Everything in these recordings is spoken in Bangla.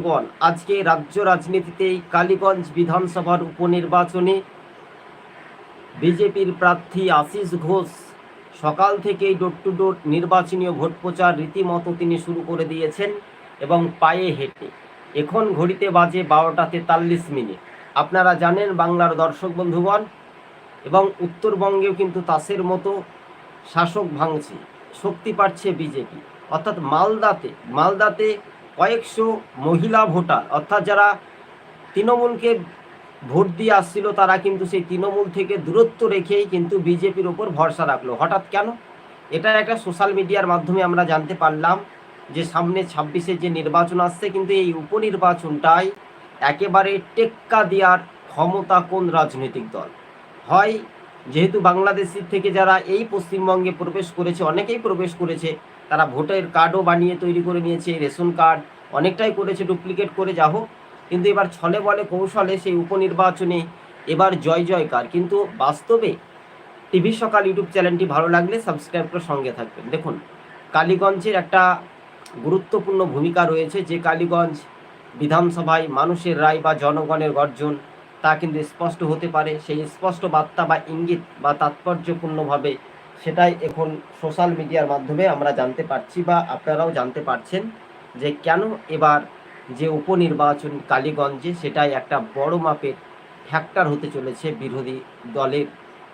বন্ধুগণ, আজকে রাজ্য রাজনীতিতে কালীগঞ্জ বিধানসভার উপনির্বাচনে বিজেপির প্রার্থী আশিস ঘোষ সকাল থেকেই ডোর টু ডোর নির্বাচনীয় ভোট প্রচার রীতিমতো তিনি শুরু করে দিয়েছেন এবং পায়ে হেঁটে। এখন ঘড়িতে বাজে বারোটা তেতাল্লিশ মিনিট। আপনারা জানেন বাংলার দর্শক বন্ধুগণ এবং উত্তরবঙ্গেও কিন্তু তাসের মতো শাসক ভাঙছে শক্তি পাচ্ছে বিজেপি। অর্থাৎ মালদাতে মালদাতে কয়েকশো মহিলা ভোটার। অর্থাৎ যারা তৃণমূলকে ভোট দিয়ে আসছিল, তারা কিন্তু সেই তৃণমূল থেকে দূরত্ব রেখেই কিন্তু বিজেপির ওপর ভরসা রাখল। হঠাৎ কেন? এটা একটা সোশ্যাল মিডিয়ার মাধ্যমে আমরা জানতে পারলাম যে সামনে ছাব্বিশে যে নির্বাচন আসছে, কিন্তু এই উপনির্বাচনটাই একেবারে টেক্কা দেওয়ার ক্ষমতা কোন রাজনৈতিক দল? হয় যেহেতু বাংলাদেশের থেকে যারা এই পশ্চিমবঙ্গে প্রবেশ করেছে, অনেকেই প্রবেশ করেছে, তারা ভোটের কার্ডও বানিয়ে তৈরি করে নিয়েছে, রেশন কার্ড অনেকটাই করেছে ডুপ্লিকেট করে, যা হোক। কিন্তু এবার ছলে বলে কৌশলে সেই উপনির্বাচনে এবার জয় জয়কার। কিন্তু বাস্তবে টিভি সকাল ইউটিউব চ্যানেলটি ভালো লাগলে সাবস্ক্রাইব করে সঙ্গে থাকবেন। দেখুন, কালীগঞ্জের একটা গুরুত্বপূর্ণ ভূমিকা রয়েছে যে কালীগঞ্জ বিধানসভায় মানুষের রায় বা জনগণের গর্জন, তা কিন্তু স্পষ্ট হতে পারে। সেই স্পষ্ট বার্তা বা ইঙ্গিত বা তাৎপর্যপূর্ণভাবে সেটাই এখন সোশ্যাল মিডিয়ার মাধ্যমে আমরা জানতে পারছি বা আপনারাও জানতে পারছেন। যে কেন এবার যে উপনির্বাচন কালীগঞ্জে সেটাই একটা বড় মাপের ফ্যাক্টর হতে চলেছে বিরোধী দলের,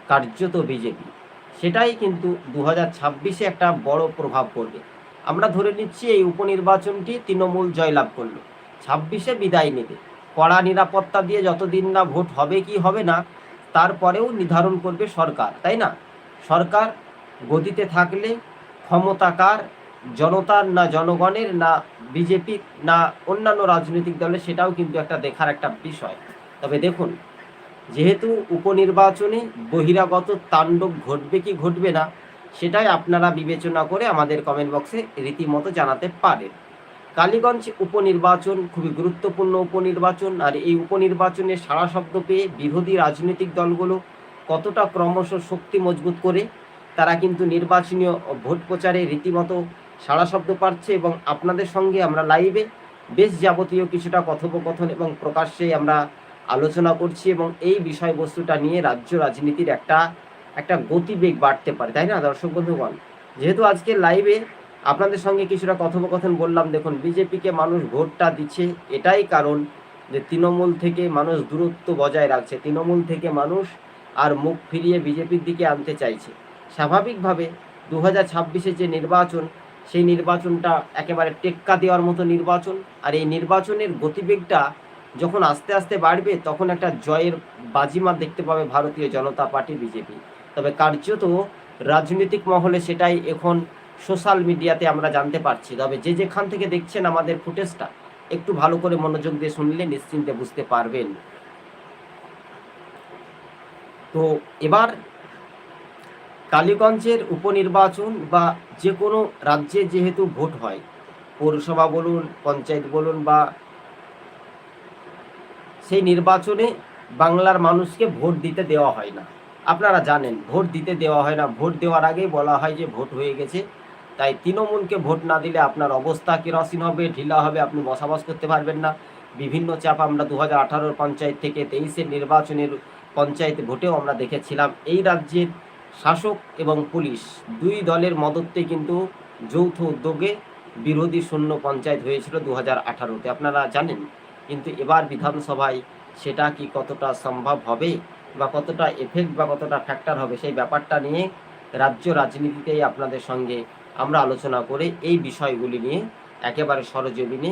কার্যত বিজেপি। সেটাই কিন্তু দু হাজার ছাব্বিশে একটা বড় প্রভাব পড়বে। আমরা ধরে নিচ্ছি এই উপনির্বাচনটি তৃণমূল জয়লাভ করল। ছাব্বিশে বিদায় নেবে। কড়া নিরাপত্তা দিয়ে যতদিন না ভোট হবে কি হবে না, তারপরেও নির্ধারণ করবে সরকার, তাই না? সরকার গদিতে থাকলে ক্ষমতাকার জনতার না জনগণের, না বিজেপি, না অন্যান্য রাজনৈতিক দলের, সেটাও কিন্তু একটা দেখার একটা বিষয়। তবে দেখুন, যেহেতু উপনির্বাচনে বহিরাগত তাণ্ডব ঘটবে কি ঘটবে না, সেটাই আপনারা বিবেচনা করে আমাদের কমেন্ট বক্সে রীতিমতো জানাতে পারেন। কালীগঞ্জ উপনির্বাচন খুবই গুরুত্বপূর্ণ উপনির্বাচন, আর এই উপনির্বাচনে সারা শব্দ পেয়ে বিরোধী রাজনৈতিক দলগুলো কতটা ক্রমশ শক্তি মজবুত করে, তারা কিন্তু নির্বাচনীয় ভোট প্রচারে রীতিমতো সারা শব্দ পাচ্ছে এবং আপনাদের সঙ্গে আমরা লাইভে বেশ যাবতীয় কিছুটা কথোপকথন এবং প্রকাশ্যে আমরা আলোচনা করছি এবং এই বিষয়বস্তুটা নিয়ে রাজ্য রাজনীতির একটা একটা গতিবেগ বাড়তে পারে, তাই না দর্শক বন্ধুগণ? যেহেতু আজকে লাইভে আপনাদের সঙ্গে কিছুটা কথোপকথন বললাম, দেখুন বিজেপিকে মানুষ ভোটটা দিচ্ছে, এটাই কারণ যে তৃণমূল থেকে মানুষ দূরত্ব বজায় রাখছে, তৃণমূল থেকে মানুষ আর মুখ ফিরিয়ে বিজেপির দিকে আনতে চাইছে। স্বাভাবিকভাবে দু হাজার যে নির্বাচন সেই নির্বাচনটা একেবারে টেক্কা দেওয়ার মতো নির্বাচন। আর এই নির্বাচনের গতিবেগটা যখন আস্তে আস্তে বাড়বে, তখন একটা জয়ের বাজিমাত দেখতে পাবে ভারতীয় জনতা পার্টি, বিজেপি। তবে কার্যত রাজনৈতিক মহলে সেটাই এখন সোশ্যাল মিডিয়াতে আমরা জানতে পারছি। তবে যে যেখান থেকে দেখছেন আমাদের ফুটেজটা, একটু ভালো করে মনোযোগ দিয়ে শুনলে নিশ্চিন্তে বুঝতে পারবেন। তো এবার কালীগঞ্জের উপনির্বাচন বা যে কোনো রাজ্যে যেহেতু ভোট হয়, পৌরসভা বলুন, পঞ্চায়েত বলুন বা সেই নির্বাচনে বাংলার মানুষকে ভোট দিতে দেওয়া হয় না। আপনারা জানেন, ভোট দিতে দেওয়া হয় না। ভোট দেওয়ার আগেই বলা হয় যে ভোট হয়ে গেছে। তাই তৃণমূলকে ভোট না দিলে আপনার অবস্থা কেরসিন হবে, ঢিলা হবে, আপনি বসবাস করতে পারবেন না। বিভিন্ন চাপ আমরা দু হাজার পঞ্চায়েত থেকে তেইশের নির্বাচনের পঞ্চায়েত ভোটেও আমরা দেখেছিলাম। এই রাজ্যের শাসক এবং পুলিশ দুই দলের মদতে কিন্তু যৌথ উদ্যোগে বিরোধী শূন্য পঞ্চায়েত হয়েছিল দু হাজার আঠারোতে। আপনারা জানেন, কিন্তু এবার বিধানসভায় সেটা কি কতটা সম্ভব হবে বা কতটা এফেক্ট বা কতটা ফ্যাক্টর হবে সেই ব্যাপারটা নিয়ে রাজ্য রাজনীতিতেই আপনাদের সঙ্গে আমরা আলোচনা করে এই বিষয়গুলি নিয়ে, একেবারে সরজমিনে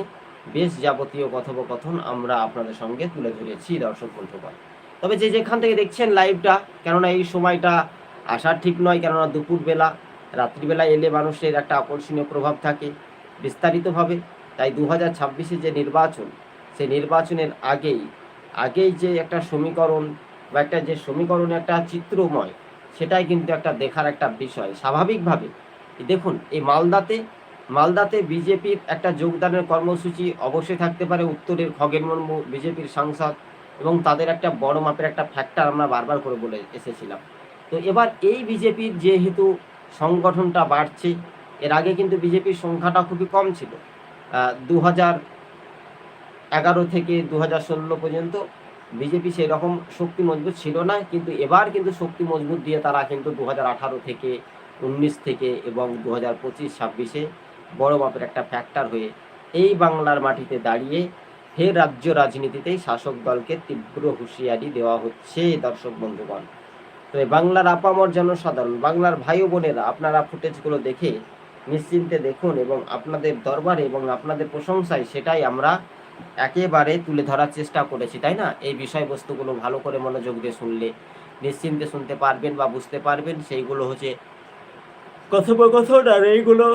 বেশ যাবতীয় কথোপকথন আমরা আপনাদের সঙ্গে তুলে ধরেছি দর্শক বন্ধুগণ। তবে যে যেখান থেকে দেখছেন লাইভটা কেননা এই সময়টা আসার ঠিক নয়, কেননা দুপুরবেলা, রাত্রিবেলা এলে মানুষের একটা আকর্ষণীয় প্রভাব থাকে বিস্তারিতভাবে। তাই দু হাজার ছাব্বিশে যে নির্বাচন, সেই নির্বাচনের আগেই আগেই যে একটা সমীকরণ বা একটা যে সমীকরণ একটা চিত্রময়, সেটাই কিন্তু একটা দেখার একটা বিষয়। স্বাভাবিকভাবে দেখুন, এই মালদাতে মালদাতে বিজেপির একটা যোগদানের কর্মসূচি অবশ্যই থাকতে পারে উত্তরের খগেন মুর্মু বিজেপির সাংসদ এবং তাদের একটা বড় মাপের একটা ফ্যাক্টর আমরা বারবার করে বলে এসেছিলাম। তো এবার এই বিজেপির যেহেতু সংগঠনটা বাড়ছে, এর আগে কিন্তু বিজেপির সংখ্যাটা খুবই কম ছিল। দু এগারো থেকে দু হাজার ষোলো পর্যন্ত বিজেপি সেই রকম শক্তি মজবুত ছিল না, কিন্তু এবার কিন্তু শক্তি মজবুত দিয়ে তারা কিন্তু দু হাজার আঠারো থেকে উনিশ থেকে এবং দু হাজার পঁচিশ, ছাব্বিশে বড় মাপের একটা ফ্যাক্টর হয়ে এই বাংলার মাটিতে দাঁড়িয়ে ফের রাজ্য রাজনীতিতেই শাসক দলকে তীব্র হুঁশিয়ারি দেওয়া হচ্ছে দর্শক বন্ধুগণ। তো এই বাংলার আপামর জনসাধারণ, বাংলার ভাই বোনেরা, আপনারা ফুটেজগুলো দেখে নিশ্চিন্তে দেখুন এবং আপনাদের দরবারে এবং আপনাদের প্রশংসায় সেটাই আমরা একেবারে তুলে ধরার চেষ্টা করেছি, তাই না? এই বিষয়বস্তুগুলো ভালো করে মনোযোগ দিয়ে শুনলে, নিশ্চিন্তে শুনতে পারবেন বা বুঝতে পারবেন, সেইগুলো হচ্ছে কথোপকথন আর এইগুলো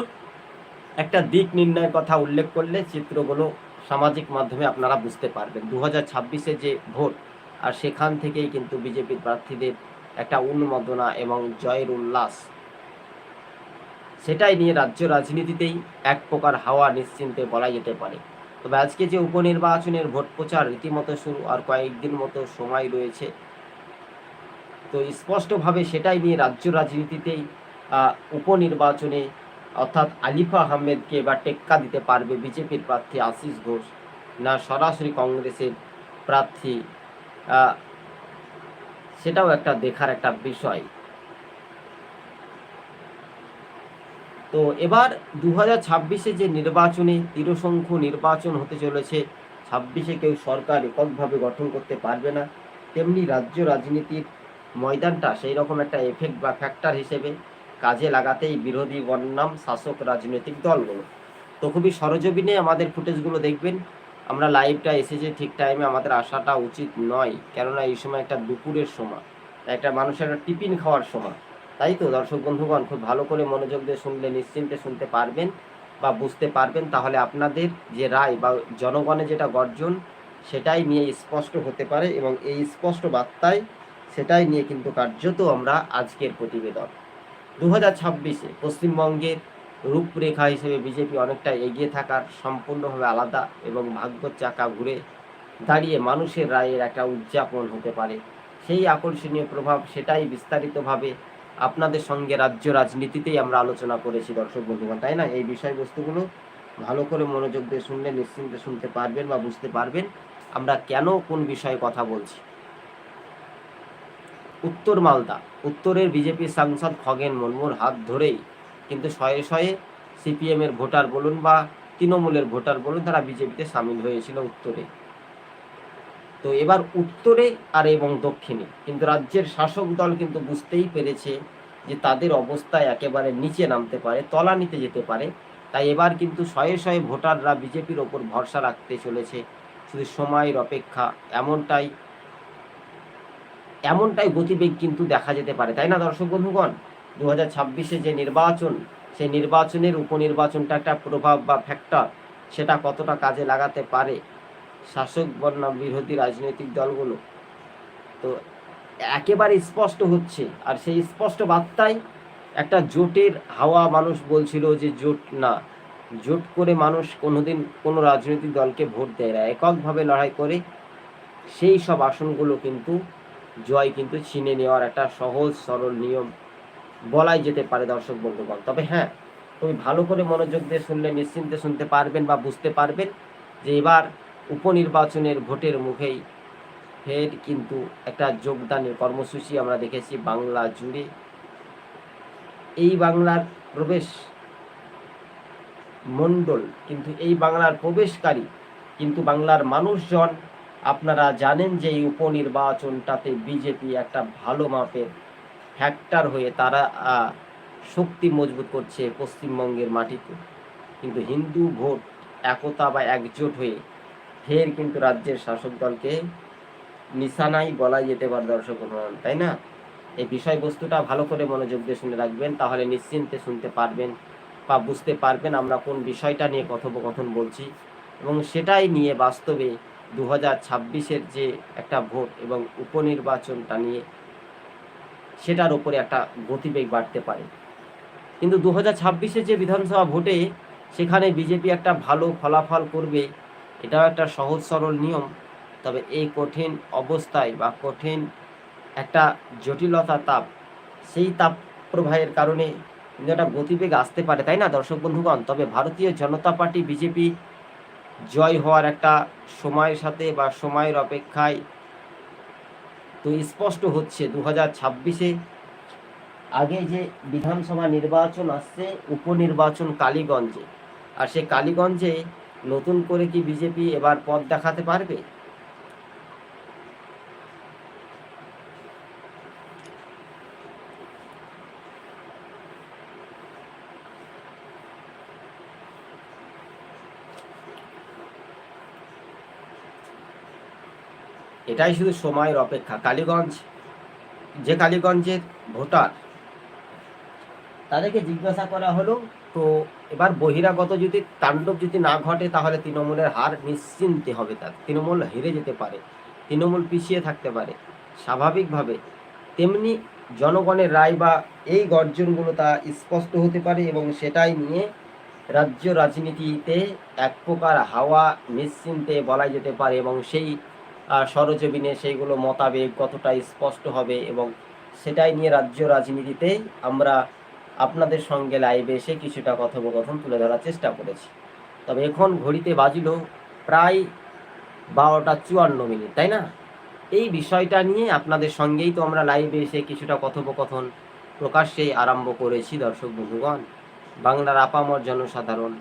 একটা দিক নির্ণয়ের কথা উল্লেখ করলে চিত্রগুলো সামাজিক মাধ্যমে আপনারা বুঝতে পারবেন। দু হাজার যে ভোট, আর সেখান থেকেই কিন্তু বিজেপির প্রার্থীদের একটা উন্মাদনা এবং জয়ের উল্লাস। সেটাই নিয়ে রাজ্য রাজনীতিতেই এক প্রকার হাওয়া নিশ্চিন্তে বলা যেতে পারে। তবে আজকে যে উপনির্বাচনের ভোট প্রচার রীতিমতো শুরু আর কয়েকদিন মতো সময় রয়েছে, তো স্পষ্টভাবে সেটাই নিয়ে রাজ্য রাজনীতিতেই উপনির্বাচনে অর্থাৎ আলিফা আহমেদকে এবার টেক্কা দিতে পারবে বিজেপির প্রার্থী আশিস ঘোষ, না সরাসরি কংগ্রেসের প্রার্থী সেটাও একটা দেখার একটা বিষয়। তো এবার দু হাজার ছাব্বিশে যে নির্বাচনে তিরসংখ্য নির্বাচন হতে চলেছে, ছাব্বিশে কেউ সরকার এককভাবে গঠন করতে পারবে না। তেমনি রাজ্য রাজনীতির ময়দানটা সেই রকম একটা এফেক্ট বা ফ্যাক্টর হিসেবে কাজে লাগাতেই বিরোধী বন্যাম শাসক রাজনৈতিক দলগুলো। তো খুবই সরজমিনে আমাদের ফুটেজগুলো দেখবেন। আমরা লাইভটা এসেছে ঠিক টাইমে আমাদের আসাটা উচিত নয়। কেননা এই সময় একটা দুপুরের সময়, একটা মানুষের একটা টিফিন খাওয়ার সময়। তাই তো? দর্শক বন্ধুগণ, খুব ভালো করে মনোযোগ দিয়ে শুনলে, নিশ্চিন্তে শুনতে পারবেন বা বুঝতে পারবেন। তাহলে আপনাদের যে রায় বা জনগণের যেটা গর্জন, সেটাই নিয়ে স্পষ্ট হতে পারে এবং এই স্পষ্ট বার্তায় সেটাই নিয়ে কিন্তু কার্যত আমরা আজকের প্রতিবেদন। দু হাজার ছাব্বিশে পশ্চিমবঙ্গের রূপরেখা হিসেবে বিজেপি অনেকটা এগিয়ে থাকার সম্পূর্ণভাবে আলাদা এবং ভাগ্যর চাকা ঘুরে দাঁড়িয়ে মানুষের রায়ের একটা উদযাপন হতে পারে। সেই আকর্ষণীয় প্রভাব সেটাই বিস্তারিতভাবে আপনাদের সঙ্গে রাজ্য রাজনীতিতেই আমরা আলোচনা করেছি, দর্শক বন্ধুগণ, তাই না? এই বিষয়বস্তুগুলো ভালো করে মনোযোগ দিয়ে শুনলে নিশ্চিন্তে শুনতে পারবেন বা বুঝতে পারবেন আমরা কেন কোন বিষয়ে কথা বলছি। উত্তর মালদা, উত্তরের বিজেপি সাংসদ খগেন মুর্মুর হাত ধরেই কিন্তু শয়ে শয়ে সিপিএম এর ভোটার বলুন বা তৃণমূলের ভোটার বলুন, তারা বিজেপিতে সামিল হয়েছিল উত্তরে। তো এবার উত্তরে আর এবং দক্ষিণে। কিন্তু রাজ্যের শাসক দল কিন্তু বুঝতেই পেরেছে যে তাদের অবস্থায় একেবারে নিচে নামতে পারে তলা নিতে যেতে পারে। তাই এবার কিন্তু শয়ে শয়ে ভোটাররা বিজেপির ওপর ভরসা রাখতে চলেছে। শুধু সময়ের অপেক্ষা, এমনটাই এমনটাই গতিবেগ কিন্তু দেখা যেতে পারে। তাই না দর্শক বন্ধুগণ? দু হাজার যে নির্বাচন, সেই নির্বাচনের উপনির্বাচনটা একটা প্রভাব বা ফ্যাক্টর সেটা কতটা কাজে লাগাতে পারে? শাসক বনাম বিরোধী রাজনৈতিক দলগুলো। তো একেবারে স্পষ্ট হচ্ছে, আর সেই স্পষ্ট বার্তায় একটা জোটের হাওয়া মানুষ বলছিল যে জোট না, জোট করে মানুষ কোনোদিন কোনো রাজনৈতিক দলকে ভোট দেয় না। এককভাবে লড়াই করে সেই সব আসনগুলো কিন্তু জয় কিন্তু ছিনে নেওয়ার একটা সহজ, সরল নিয়ম বলাই যেতে পারে দর্শক বন্ধুগণ। তবে হ্যাঁ তুমি ভালো করে মনোযোগ দিয়ে শুনলে নিশ্চিন্তে শুনতে পারবেন বা বুঝতে পারবেন যে এবার উপনির্বাচনের ভোটের মুখেই ফের কিন্তু একটা যোগদানের কর্মসূচি আমরা দেখেছি বাংলা জুড়ে। এই বাংলার প্রবেশ মণ্ডল কিন্তু এই বাংলার প্রবেশকারী কিন্তু বাংলার মানুষজন, আপনারা জানেন যে এই উপনির্বাচনটাতে বিজেপি একটা ভালো মাপের ফ্যাক্টর হয়ে তারা শক্তি মজবুত করছে পশ্চিমবঙ্গের মাটিতে। কিন্তু হিন্দু ভোট একতা বা একজোট হয়ে ফের কিন্তু রাজ্যের শাসক দলকে নিশানাই বলা যেতে পারে দর্শক তাই না? এই বিষয়বস্তুটা ভালো করে মনোযোগ দিয়ে শুনে রাখবেন, তাহলে নিশ্চিন্তে শুনতে পারবেন বা বুঝতে পারবেন আমরা কোন বিষয়টা নিয়ে কথোপকথন বলছি। এবং সেটাই নিয়ে বাস্তবে দু হাজার যে একটা ভোট এবং উপনির্বাচনটা নিয়ে সেটার উপরে একটা গতিবেগ বাড়তে পারে। কিন্তু দু হাজার যে বিধানসভা ভোটে সেখানে বিজেপি একটা ভালো ফলাফল করবে, এটাও একটা সহজ সরল নিয়ম। তবে এই কঠিন অবস্থায় বা কঠিন একটা জটিলতা তাপ, সেই তাপ প্রবাহের কারণে কিন্তু একটা গতিবেগ আসতে পারে, তাই না? দর্শক বন্ধুগণ, তবে ভারতীয় জনতা পার্টি বিজেপি জয় হওয়ার একটা সময়ের সাথে বা সময়ের অপেক্ষায় তো স্পষ্ট হচ্ছে দু হাজার ছাব্বিশে আগে যে বিধানসভা নির্বাচন আসছে, উপনির্বাচন কালীগঞ্জে। আর সে কালীগঞ্জে নতুন করে কি বিজেপি এবার পথ দেখাতে পারবে? এটাই শুধু সময়ের অপেক্ষা। কালীগঞ্জ, যে কালীগঞ্জের ভোটার, তাদেরকে জিজ্ঞাসা করা হলো, তো এবার বহিরাগত যদি তাণ্ডব যদি না ঘটে, তাহলে তৃণমূলের হার নিশ্চিন্তে হবে তার। তৃণমূল হেরে যেতে পারে, তৃণমূল পিছিয়ে থাকতে পারে। স্বাভাবিকভাবে তেমনি জনগণের রায় বা এই গর্জনগুলো তা স্পষ্ট হতে পারে এবং সেটাই নিয়ে রাজ্য রাজনীতিতে এক প্রকার হাওয়া নিশ্চিন্তে বলা যেতে পারে এবং সেই সরজমিনে সেইগুলো মোতাবেক কতটা স্পষ্ট হবে এবং সেটাই নিয়ে রাজ্য রাজনীতিতে আমরা আপনাদের সঙ্গে লাইভে এসে কিছুটা কথোপকথন তুলে ধরার চেষ্টা করেছি। তবে এখন ঘড়িতে বাজিল প্রায় বারোটা চুয়ান্ন মিনিট, তাই না? এই বিষয়টা নিয়ে আপনাদের সঙ্গেই তো আমরা লাইভে এসে কিছুটা কথোপকথন প্রকাশ্যেই আরম্ভ করেছি, দর্শক বন্ধুগণ। বাংলার আপামর জনসাধারণ,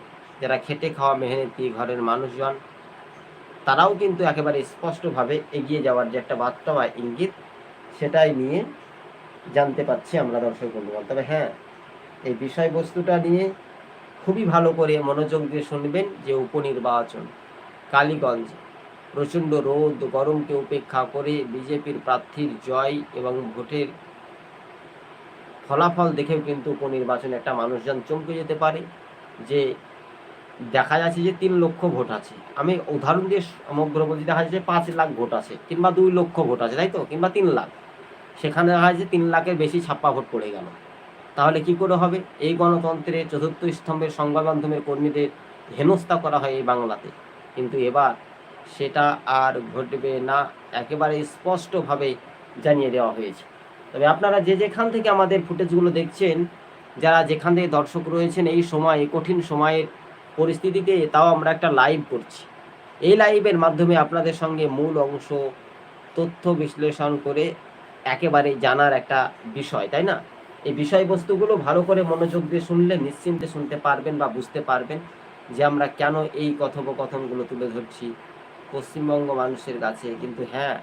যারা খেটে খাওয়া মেহনতি ঘরের মানুষজন তারাও কিন্তু একেবারে স্পষ্টভাবে এগিয়ে যাওয়ার যে একটা বার্তা বা ইঙ্গিত, সেটাই নিয়ে জানতে পারছি আমরা দর্শক বন্ধুগণ। তবে হ্যাঁ এই বিষয়বস্তুটা নিয়ে খুবই ভালো করে মনোযোগ দিয়ে শুনবেন যে উপনির্বাচন, কালীগঞ্জ, প্রচণ্ড রোদ, গরমকে উপেক্ষা করে বিজেপির প্রার্থীর জয় এবং ভোটের ফলাফল দেখেও কিন্তু উপনির্বাচনে একটা মানুষজন চমকে যেতে পারে, যে দেখা যাচ্ছে যে তিন লক্ষ ভোট আছে। আমি উদাহরণ দিয়ে সমগ্র বলছি, দেখা যাচ্ছে পাঁচ লাখ ভোট আছে কিংবা দুই লক্ষ ভোট আছে, তাই তো? কিংবা তিন লাখ। সেখানে দেখা যাচ্ছে তিন লাখের বেশি ছাপ্পা ভোট পড়ে গেল। তাহলে কি করে হবে? এই গণতন্ত্রের চতুর্থ স্তম্ভের সংবাদ মাধ্যমের কর্মীদের হেনস্থা করা হয় এই বাংলাতে। কিন্তু এবার সেটা আর ঘটবে না, একেবারে স্পষ্টভাবে জানিয়ে দেওয়া হয়েছে। তবে আপনারা যে যেখান থেকে আমাদের ফুটেজগুলো দেখছেন, যারা যেখান থেকে দর্শক রয়েছেন, এই সময়, কঠিন সময়ের পরিস্থিতিতে তাও আমরা একটা লাইভ করছি। এই লাইভের মাধ্যমে আপনাদের সঙ্গে মূল অংশ, তথ্য বিশ্লেষণ করে একেবারে জানার একটা বিষয়, তাই না? এই বিষয়বস্তুগুলো ভালো করে মনোযোগ দিয়ে শুনলে নিশ্চিন্তে শুনতে পারবেন বা বুঝতে পারবেন যে আমরা কেন এই কথোপকথনগুলো তুলে ধরছি। পশ্চিমবঙ্গ মানুষের কাছে, কিন্তু হ্যাঁ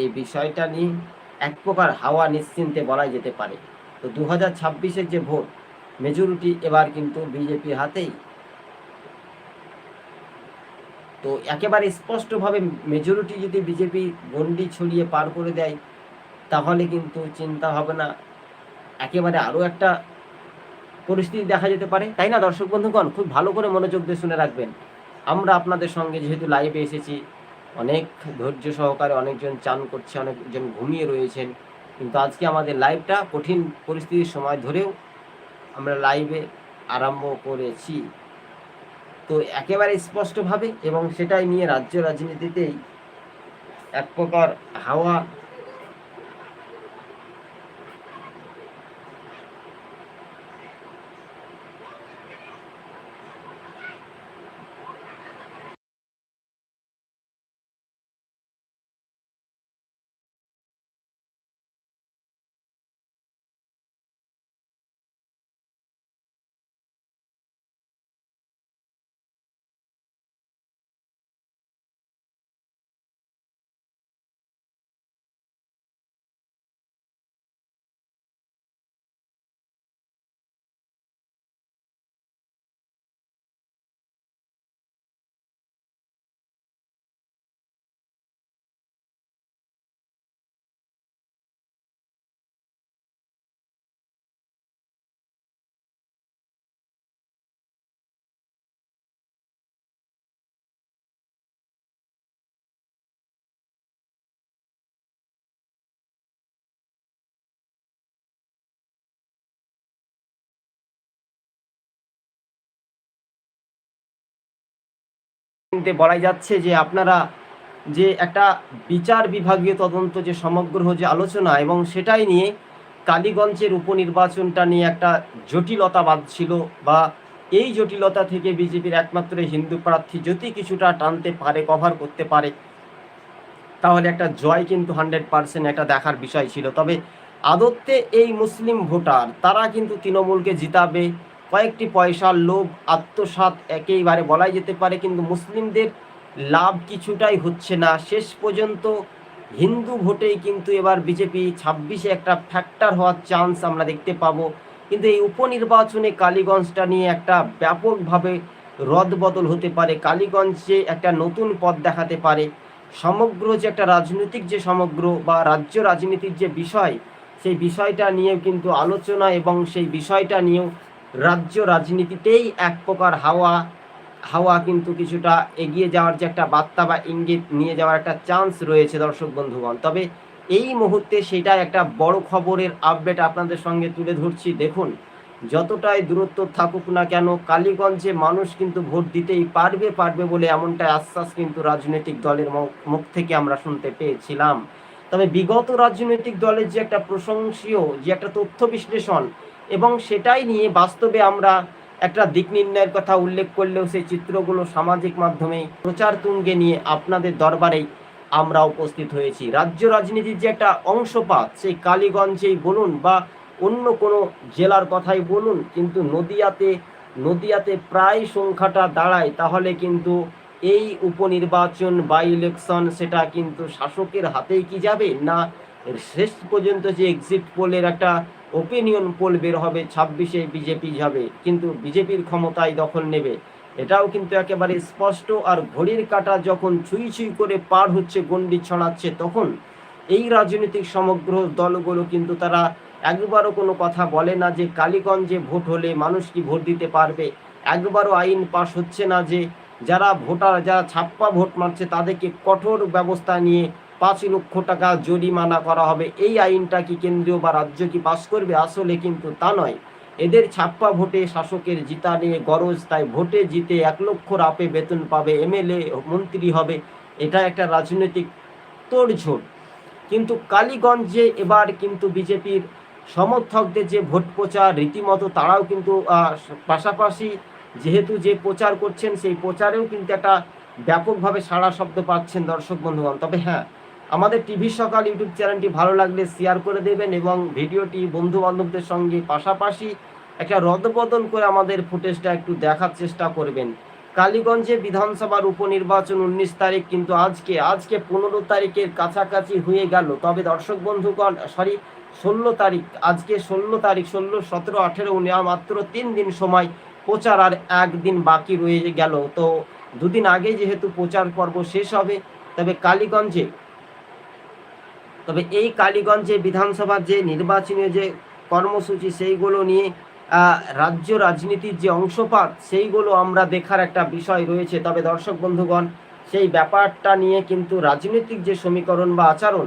এই বিষয়টা নিয়ে এক প্রকার হাওয়া নিশ্চিন্তে বলা যেতে পারে। তো দু হাজার যে ভোট মেজরিটি এবার কিন্তু বিজেপির হাতেই তো একেবারে স্পষ্টভাবে মেজরিটি যদি বিজেপি গন্ডি ছড়িয়ে পার করে দেয়, তাহলে কিন্তু চিন্তা হবে না। একেবারে আরও একটা পরিস্থিতি দেখা যেতে পারে। তাই না, দর্শক বন্ধুগণ? খুব ভালো করে মনোযোগ দিয়ে শুনে রাখবেন। আমরা আপনাদের সঙ্গে যেহেতু লাইভে এসেছি, অনেক ধৈর্য সহকারে অনেকজন চান করছে, অনেকজন ঘুমিয়ে রয়েছেন। কিন্তু আজকে আমাদের লাইভটা কঠিন পরিস্থিতির সময় ধরেও আমরা লাইভে আরম্ভ করেছি। তো একেবারে স্পষ্টভাবে এবং সেটাই নিয়ে রাজ্য রাজনীতিতেই এক প্রকার হাওয়া বলাই যাচ্ছে যে আপনারা যে একটা বিচার বিভাগীয় তদন্ত যে সমগ্র যে আলোচনা এবং সেটাই নিয়ে কালীগঞ্জের উপনির্বাচনটা নিয়ে একটা জটিলতা বাঁধছিল বা এই জটিলতা থেকে বিজেপির একমাত্র হিন্দু প্রার্থী যদি কিছুটা টানতে পারে কভার করতে পারে, তাহলে একটা জয় কিন্তু হান্ড্রেড পার্সেন্ট একটা দেখার বিষয় ছিল। তবে আদত্তে এই মুসলিম ভোটার, তারা কিন্তু তৃণমূলকে জিতাবে কয়েকটি পয়সার লোভ আত্মসাত একেবারে বলাই যেতে পারে, কিন্তু মুসলিমদের লাভ কিছুটাই হচ্ছে না। শেষ পর্যন্ত হিন্দু ভোটেই কিন্তু এবার বিজেপি ছাব্বিশে একটা ফ্যাক্টর হওয়ার চান্স আমরা দেখতে পাবো। কিন্তু এই উপনির্বাচনে কালীগঞ্জটা নিয়ে একটা ব্যাপকভাবে রদবদল হতে পারে। কালীগঞ্জে একটা নতুন পথ দেখাতে পারে। সমগ্র যে একটা রাজনৈতিক যে সমগ্র বা রাজ্য রাজনীতির যে বিষয়, সেই বিষয়টা নিয়েও কিন্তু আলোচনা এবং সেই বিষয়টা নিয়েও রাজ্য রাজনীতিতেই এক প্রকার হাওয়া হাওয়া কিন্তু কিছুটা এগিয়ে যাওয়ার যে একটা বার্তা বা ইঙ্গিত নিয়ে যাওয়ার একটা চান্স রয়েছে দর্শক বন্ধুগণ। তবে এই মুহূর্তে সেটা একটা বড় খবরের আপডেট আপনাদের সঙ্গে তুলে ধরছি। দেখুন, যতটাই দূরত্ব থাকুক না কেন, কালীগঞ্জে মানুষ কিন্তু ভোট দিতেই পারবে পারবে বলে এমনটা আশ্বাস কিন্তু রাজনৈতিক দলের মুখ থেকে আমরা শুনতে পেয়েছিলাম। তবে বিগত রাজনৈতিক দলের যে একটা প্রশংসীয়, যে একটা তথ্য বিশ্লেষণ এবং সেটাই নিয়ে বাস্তবে আমরা একটা দিক নির্ণয়ের কথা উল্লেখ করলেও সেই চিত্রগুলো সামাজিক মাধ্যমে প্রচার তুঙ্গে নিয়ে আপনাদের দরবারেই আমরা উপস্থিত হয়েছি। রাজ্য রাজনীতির যে একটা অংশপাত, সেই কালীগঞ্জেই বলুন বা অন্য কোনো জেলার কথাই বলুন, কিন্তু নদিয়াতে নদিয়াতে প্রায় সংখ্যাটা দাঁড়ায়, তাহলে কিন্তু এই উপনির্বাচন বা ইলেকশন সেটা কিন্তু শাসকের হাতেই কি যাবে? না, শেষ পর্যন্ত যে এক্সিট পোলের একটা ওপিনিয়ন পোল বের হবে, ছাব্বিশে বিজেপি যাবে, কিন্তু বিজেপির ক্ষমতায় দখল নেবে। এটাও কিন্তু একেবারে স্পষ্ট, আর ঘড়ির কাটা যখন ছুঁই ছুঁই করে পার হচ্ছে গন্ডি ছড়াচ্ছে, তখন এই রাজনৈতিক সমগ্র দলগুলো কিন্তু তারা একবারও কোনো কথা বলে না যে কালীগঞ্জে ভোট হলে মানুষ কি ভোট দিতে পারবে। একবারও আইন পাশ হচ্ছে না যে যারা ভোটার, যারা ছাপ্পা ভোট মারছে, তাদেরকে কঠোর ব্যবস্থা নিয়ে পাঁচ লক্ষ টাকা জরিমানা করা হবে। এই আইনটা কি কেন্দ্রীয় বা রাজ্য কি পাস করবে? আসলে কিন্তু তা নয়। এদের ছাপ্পা ভোটে শাসকের জিতা নিয়ে গরজ, তাই ভোটে জিতে এক লক্ষ রাপে বেতন পাবে এমএলএ, মন্ত্রী হবে। এটা একটা রাজনৈতিক তোড়ঝোড়। কিন্তু কালীগঞ্জে এবার কিন্তু বিজেপির সমর্থকদের যে ভোট প্রচার, রীতিমতো তারাও কিন্তু পাশাপাশি যেহেতু যে প্রচার করছেন, সেই প্রচারেও কিন্তু একটা ব্যাপকভাবে সাড়া শব্দ পাচ্ছেন দর্শক বন্ধুগণ। তবে হ্যাঁ আমাদের টিভি সকাল ইউটিউব চ্যানেলটি ভালো লাগলে শেয়ার করে দেবেন এবং ভিডিওটি বন্ধু বান্ধবদের সঙ্গে পাশাপাশি একটা রদবদল করে আমাদের ফুটেজটা একটু দেখার চেষ্টা করবেন। কালীগঞ্জে বিধানসভার উপনির্বাচন উনিশ তারিখ কিন্তু আজকে আজকে পনেরো তারিখের কাছাকাছি হয়ে গেল। তবে দর্শক বন্ধুগণ সরি ষোলো তারিখ, আজকে ষোলো তারিখ, ষোলো, সতেরো, আঠেরো নেওয়া মাত্র তিন দিন সময় প্রচার আর একদিন বাকি রয়ে গেল। তো দুদিন আগে যেহেতু প্রচার পর্ব শেষ হবে, তবে কালীগঞ্জে তবে এই কালীগঞ্জে বিধানসভার যে নির্বাচনীয় যে কর্মসূচি, সেইগুলো নিয়ে রাজ্য রাজনীতির যে অংশপাত, সেইগুলো আমরা দেখার একটা বিষয় রয়েছে। তবে দর্শক বন্ধুগণ, সেই ব্যাপারটা নিয়ে কিন্তু রাজনৈতিক যে সমীকরণ বা আচরণ,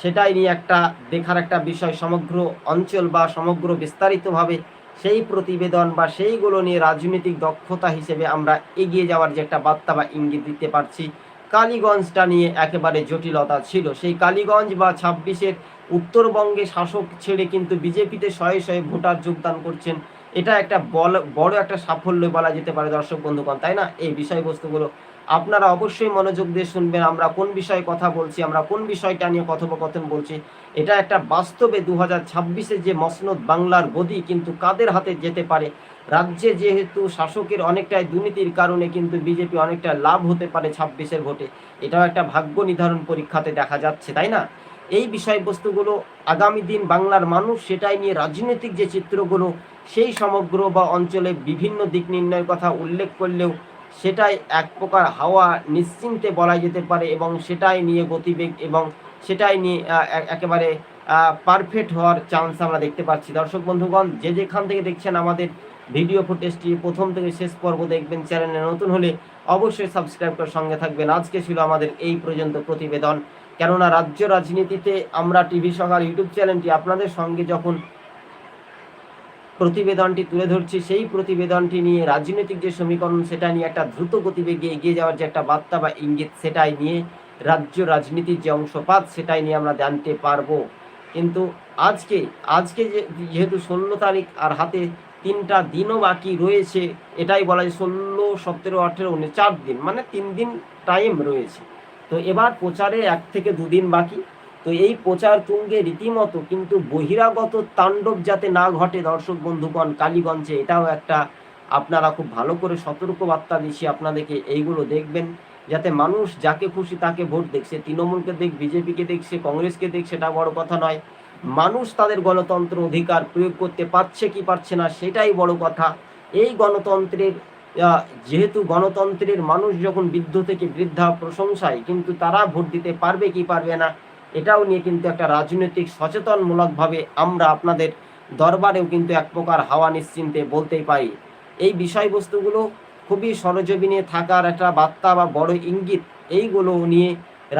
সেটাই নিয়ে একটা দেখার একটা বিষয় সমগ্র অঞ্চল বা সমগ্র বিস্তারিতভাবে সেই প্রতিবেদন বা সেইগুলো নিয়ে রাজনৈতিক দক্ষতা হিসেবে আমরা এগিয়ে যাওয়ার যে একটা বার্তা বা ইঙ্গিত দিতে পারছি। কালীগঞ্জটা নিয়ে একেবারে জটিলতা ছিল। সেই কালীগঞ্জ বা ছাব্বিশের উত্তরবঙ্গে শাসক ছেড়ে কিন্তু বিজেপিতে শয়ে শয়ে ভোটার যোগদান করছেন। এটা একটা বড় একটা সাফল্য বলা যেতে পারে দর্শক বন্ধুগণ, তাই না? এই বিষয়বস্তুগুলো আপনারা অবশ্যই মনোযোগ দিয়ে শুনবেন। আমরা কোন বিষয়ে কথা বলছি, আমরা কোন বিষয়টা নিয়ে কথোপকথন বলছি, এটা একটা বাস্তবে দু হাজার যে মসনদ বাংলার গদি কিন্তু কাদের হাতে যেতে পারে রাজ্যে যেহেতু শাসকের অনেকটাই দুর্নীতির কারণে কিন্তু বিজেপি অনেকটা লাভ হতে পারে ছাব্বিশের ভোটে, এটাও একটা ভাগ্য নির্ধারণ পরীক্ষাতে দেখা যাচ্ছে, তাই না? এই বিষয়বস্তুগুলো আগামী দিন বাংলার মানুষ সেটাই নিয়ে রাজনৈতিক যে চিত্রগুলো, সেই সমগ্র বা অঞ্চলে বিভিন্ন দিক নির্ণয়ের কথা উল্লেখ করলেও সেটাই এক প্রকার হাওয়া নিশ্চিন্তে বলা যেতে পারে এবং সেটাই নিয়ে গতিবেগ এবং সেটাই নিয়ে একেবারে পারফেক্ট হওয়ার চান্স আমরা দেখতে পাচ্ছি। দর্শক বন্ধুগণ, যে যেখান থেকে দেখছেন আমাদের ভিডিও ফুটেজটি প্রথম থেকে শেষ পর্ব দেখবেন চ্যানেলে নতুন হলে অবশ্যই সাবস্ক্রাইব করে সঙ্গে থাকবেন। আজকে ছিল আমাদের এই পর্যন্ত প্রতিবেদন। কেননা রাজ্য রাজনীতিতে আমরা টিভি সকাল ইউটিউব চ্যানেলটি আপনাদের সঙ্গে যখন প্রতিবেদনটি তুলে ধরছি, সেই প্রতিবেদনটি নিয়ে রাজনৈতিক যে সমীকরণ, সেটা নিয়ে একটা দ্রুত গতিবেগে এগিয়ে যাওয়ার যে একটা বার্তা বা ইঙ্গিত, সেটাই নিয়ে রাজ্য রাজনীতির যে অংশপাত, সেটাই নিয়ে আমরা জানতে পারব। কিন্তু আজকে আজকে যেহেতু ষোলো তারিখ আর হাতে তিনটা দিনও বাকি রয়েছে। এটাই বলা যায় ষোলো, সতেরো, আঠেরো, উনিশ, চার দিন মানে তিন দিন টাইম রয়েছে। তো এবার প্রচারে এক থেকে দুদিন বাকি। তো এই প্রচার তুঙ্গে রীতিমতো কিন্তু বহিরাগত তাণ্ডব যাতে না ঘটে, দর্শক বন্ধুগণ, কালীগঞ্জে, এটাও একটা আপনারা খুব ভালো করে সতর্ক বার্তা দিচ্ছি আপনাদেরকে, এইগুলো দেখবেন। যাতে মানুষ যাকে খুশি তাকে ভোট দেখছে। তৃণমূলকে দেখ, বিজেপিকে দেখছে কংগ্রেসকে দেখ, সেটা বড় কথা নয়। মানুষ তাদের গণতন্ত্র অধিকার প্রয়োগ করতে পারছে কি পারছে না, সেটাই বড় কথা। এই গণতন্ত্রের যেহেতু গণতন্ত্রের মানুষ যখন বৃদ্ধ থেকে বৃদ্ধা প্রশংসায়, কিন্তু তারা ভোট দিতে পারবে কি পারবে না, এটাও নিয়ে কিন্তু একটা রাজনৈতিক সচেতনমূলকভাবে আমরা আপনাদের দরবারেও কিন্তু এক প্রকার হাওয়া নিশ্চিন্তে বলতেই পারি। এই বিষয়বস্তুগুলো খুবই সরজমিনে থাকার একটা বার্তা বা বড় ইঙ্গিত, এইগুলো নিয়ে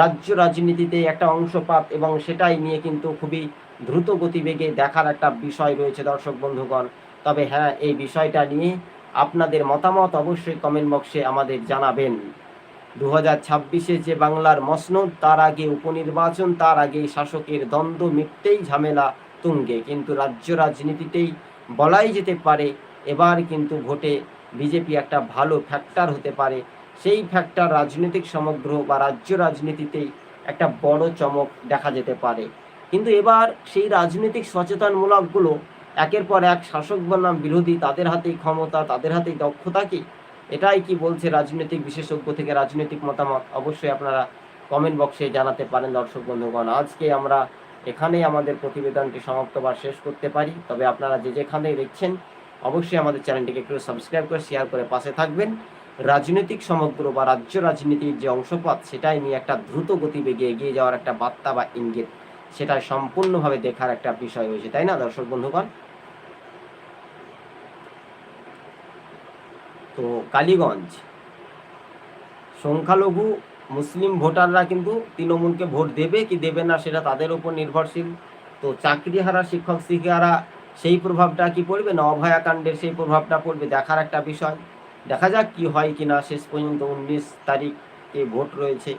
রাজ্য রাজনীতিতে একটা অংশপাত এবং সেটাই নিয়ে কিন্তু খুবই দ্রুত গতিবেগে দেখার একটা বিষয় রয়েছে দর্শক বন্ধুগণ। তবে হ্যাঁ এই বিষয়টা নিয়ে আপনাদের মতামত অবশ্যই কমেন্ট বক্সে আমাদের জানাবেন। দু হাজার ছাব্বিশে যে বাংলার মসনদ, তার আগে উপনির্বাচন, তার আগে শাসকের দ্বন্দ্ব, মিটতেই ঝামেলা, তুঙ্গে। কিন্তু রাজ্য রাজনীতিতেই বলাই যেতে পারে, এবার কিন্তু ভোটে বিজেপি একটা ভালো ফ্যাক্টর হতে পারে। সেই ফ্যাক্টর রাজনৈতিক সমগ্র বা রাজ্য রাজনীতিতেই একটা বড় চমক দেখা যেতে পারে। কিন্তু এবার সেই রাজনৈতিক সচেতনমূলকগুলো একের পর এক শাসক বনাম বিরোধী, তাদের হাতেই ক্ষমতা, তাদের হাতেই দক্ষতা কি? এটাই কি বলছে রাজনৈতিক বিশেষজ্ঞ থেকে রাজনৈতিক মতামত? অবশ্যই আপনারা কমেন্ট বক্সে জানাতে পারেন দর্শক বন্ধুগণ। আজকে আমরা এখানেই আমাদের প্রতিবেদনটি সমাপ্ত বা শেষ করতে পারি। তবে আপনারা যে যেখানেই দেখছেন, অবশ্যই আমাদের চ্যানেলটিকে একটু সাবস্ক্রাইব করে শেয়ার করে পাশে থাকবেন। রাজনৈতিক সমগ্র বা রাজ্য রাজনীতির যে অংশপাত, সেটাই নিয়ে একটা দ্রুত গতিবেগে এগিয়ে যাওয়ার একটা বার্তা বা ইঙ্গিত সেটা সম্পূর্ণভাবে দেখার একটা বিষয় হয়েছে, তাই না দর্শক বন্ধুগণ? তো কালীগঞ্জ, সংখ্যালঘু মুসলিম ভোটাররা কিন্তু তৃণমূলকে ভোট দেবে কি দেবে না সেটা তাদের উপর নির্ভরশীল। তো চাকরিহারা শিক্ষক শিক্ষিকারা সেই প্রভাবটা কি পড়বে না অভয়াকাণ্ডের সেই প্রভাবটা পড়বে দেখার একটা বিষয়। দেখা যাক কি হয় কি না শেষ পর্যন্ত উনিশ তারিখে ভোট রয়েছে,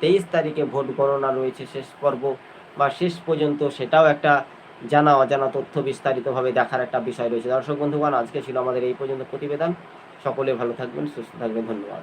তেইশ তারিখে ভোট গণনা রয়েছে, শেষ পর্ব বা শেষ পর্যন্ত সেটাও একটা জানা অজানা তথ্য বিস্তারিতভাবে দেখার একটা বিষয় রয়েছে। দর্শক বন্ধুগণ, আজকে ছিল আমাদের এই পর্যন্ত প্রতিবেদন। সকলে ভালো থাকবেন, সুস্থ থাকবেন, ধন্যবাদ।